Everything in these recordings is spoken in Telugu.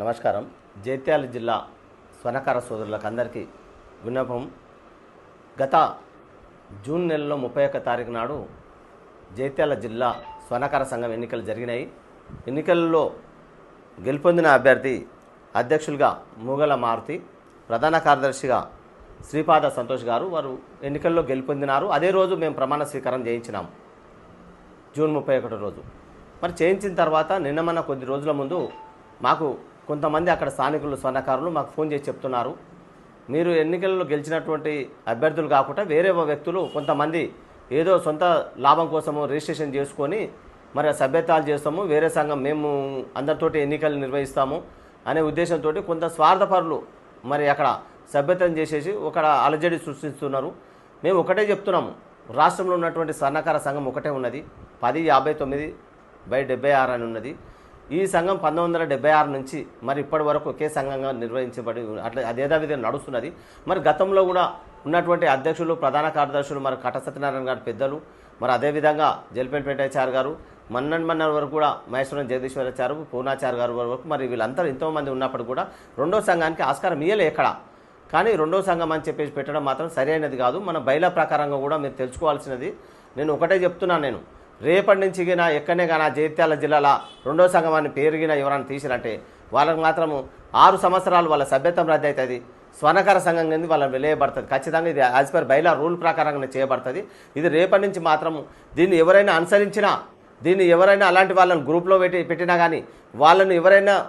నమస్కారం. జైత్యాల జిల్లా స్వర్ణకార సోదరులకు అందరికీ విన్నపం. గత జూన్ నెలలో ముప్పై ఒక్క తారీఖు నాడు జైత్యాల జిల్లా స్వర్ణకార సంఘం ఎన్నికలు జరిగినాయి. ఎన్నికల్లో గెలుపొందిన అభ్యర్థి అధ్యక్షులుగా మూగల మారుతి ప్రధాన కార్యదర్శిగా శ్రీపాద సంతోష్ గారు వారు ఎన్నికల్లో గెలుపొందినారు. అదే రోజు మేము ప్రమాణ స్వీకారం చేయించినాము జూన్ ముప్పై ఒకటి రోజు. మరి చేయించిన తర్వాత నిన్న మన కొద్ది రోజుల ముందు మాకు కొంతమంది అక్కడ స్థానికులు స్వర్ణకారులు మాకు ఫోన్ చేసి చెప్తున్నారు. మీరు ఎన్నికల్లో గెలిచినటువంటి అభ్యర్థులు కాకుండా వేరే వ్యక్తులు కొంతమంది ఏదో సొంత లాభం కోసము రిజిస్ట్రేషన్ చేసుకొని మరి సభ్యతాలు చేస్తాము వేరే సంఘం మేము అందరితోటి ఎన్నికలు నిర్వహిస్తాము అనే ఉద్దేశంతో కొంత స్వార్థపరులు మరి అక్కడ సభ్యతం చేసేసి ఒక అలజడి సృష్టిస్తున్నారు. మేము ఒకటే చెప్తున్నాము రాష్ట్రంలో ఉన్నటువంటి సన్నకార సంఘం ఒకటే ఉన్నది పది యాభై తొమ్మిది బై డెబ్బై ఆరు అని ఉన్నది. ఈ సంఘం పంతొమ్మిది వందల డెబ్బై ఆరు నుంచి మరి ఇప్పటి వరకు ఒకే సంఘంగా నిర్వహించబడి అట్లా అదేదావిధంగా నడుస్తున్నది. మరి గతంలో కూడా ఉన్నటువంటి అధ్యక్షులు ప్రధాన కార్యదర్శులు మరి కట సత్యనారాయణ గారి పెద్దలు మరి అదేవిధంగా జల్పేట వెంకటాచార్య గారు మన్నన్ మన్నర్ వరకు కూడా మహేశ్వరం జగదీశ్వరాచారు పూర్ణాచార్య గారు వరకు మరి వీళ్ళంతా ఎంతోమంది ఉన్నప్పుడు కూడా రెండో సంఘానికి ఆస్కారం ఇయ్యలే ఎక్కడ. కానీ రెండో సంఘం అని చెప్పేసి పెట్టడం మాత్రం సరైనది కాదు. మన బయల ప్రకారంగా కూడా మీరు తెలుసుకోవాల్సినది. నేను ఒకటే చెప్తున్నాను నేను. రేపటి నుంచి గిన ఎక్కడనే కానీ జైత్యాల జిల్లాల రెండో సంఘం అని పేరుగిన ఎవరైనా తీసినట్టే వాళ్ళకు మాత్రము ఆరు సంవత్సరాలు వాళ్ళ సభ్యత్వం రద్దు అవుతుంది స్వర్ణకార సంఘం కింద వాళ్ళని వెలయబడుతుంది. ఖచ్చితంగా ఇది యాజ్ పర్ బైలా రూల్ ప్రకారంగా చేయబడుతుంది. ఇది రేపటి నుంచి మాత్రము దీన్ని ఎవరైనా అనుసరించినా దీన్ని ఎవరైనా అలాంటి వాళ్ళని గ్రూప్లో పెట్టి పెట్టినా కానీ వాళ్ళని ఎవరైనా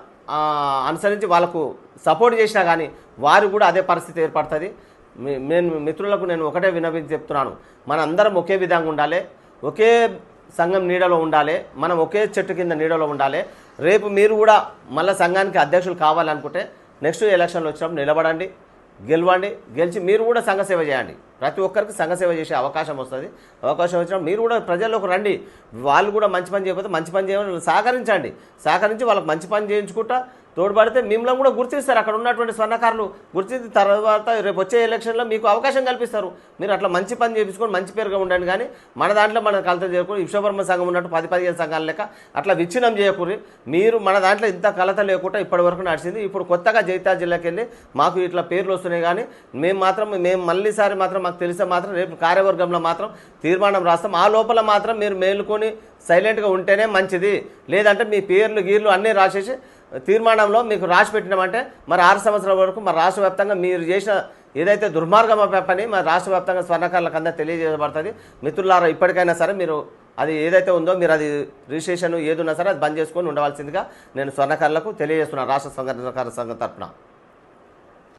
అనుసరించి వాళ్ళకు సపోర్ట్ చేసినా కానీ వారు కూడా అదే పరిస్థితి ఏర్పడుతుంది. మీ- నేను మిత్రులకు నేను ఒకటే వినవి చెప్తున్నాను. మన అందరం ఒకే విధంగా ఉండాలి. ఒకే సంఘం నీడలో ఉండాలి మనం ఒకే చెట్టు కింద నీడలో ఉండాలి. రేపు మీరు కూడా మళ్ళీ సంఘానికి అధ్యక్షులు కావాలనుకుంటే నెక్స్ట్ ఎలక్షన్లు వచ్చినప్పుడు నిలబడండి గెలవండి గెలిచి మీరు కూడా సంఘ సేవ చేయండి. ప్రతి ఒక్కరికి సంఘ సేవ చేసే అవకాశం వస్తుంది. అవకాశం వచ్చినప్పుడు మీరు కూడా ప్రజల్లోకి రండి. వాళ్ళు కూడా మంచి పని చేయకపోతే మంచి పని చేయమని సహకరించండి. సహకరించి వాళ్ళకి మంచి పని చేయించుకుంటా తోడ్పడితే మిమ్మల్ని కూడా గుర్తిస్తారు. అక్కడ ఉన్నటువంటి స్వర్ణకారులు గుర్తించిన తర్వాత రేపు వచ్చే ఎలక్షన్లో మీకు అవకాశం కల్పిస్తారు. మీరు అట్లా మంచి పని చేయించుకొని మంచి పేరుగా ఉండండి కానీ మన దాంట్లో మన కలత చేయకూడదు. విశ్వబ్రహ్మ సంఘం ఉన్నట్టు పది పదిహేను సంఘాల లెక్క అట్లా విచ్ఛిన్నం చేయకూడదు. మీరు మన దాంట్లో ఇంత కలత లేకుండా ఇప్పటి వరకు నడిచింది. ఇప్పుడు కొత్తగా జైతా జిల్లాకి వెళ్ళి మాకు ఇట్లా పేర్లు వస్తున్నాయి కానీ మేము మాత్రం మేము మళ్ళీసారి మాత్రం మాకు తెలిసే మాత్రం రేపు కార్యవర్గంలో మాత్రం తీర్మానం రాస్తాం. ఆ లోపల మాత్రం మీరు మేలుకొని సైలెంట్గా ఉంటేనే మంచిది. లేదంటే మీ పేర్లు గీర్లు అన్నీ రాసేసి తీర్మానంలో మీకు రాసి పెట్టినామంటే మరి ఆరు సంవత్సరాల వరకు మరి రాష్ట్ర వ్యాప్తంగా మీరు చేసిన ఏదైతే దుర్మార్గం పని మరి రాష్ట్ర వ్యాప్తంగా స్వర్ణకారులకు అందరూ తెలియజేయబడుతుంది. మిత్రులారా ఇప్పటికైనా సరే మీరు అది ఏదైతే ఉందో మీరు అది రిజిస్ట్రేషన్ ఏది ఉన్నా సరే అది బంద్ చేసుకొని ఉండవలసిందిగా నేను స్వర్ణకారులకు తెలియజేస్తున్నాను రాష్ట్ర స్వర్ణకార సంఘం తరఫున.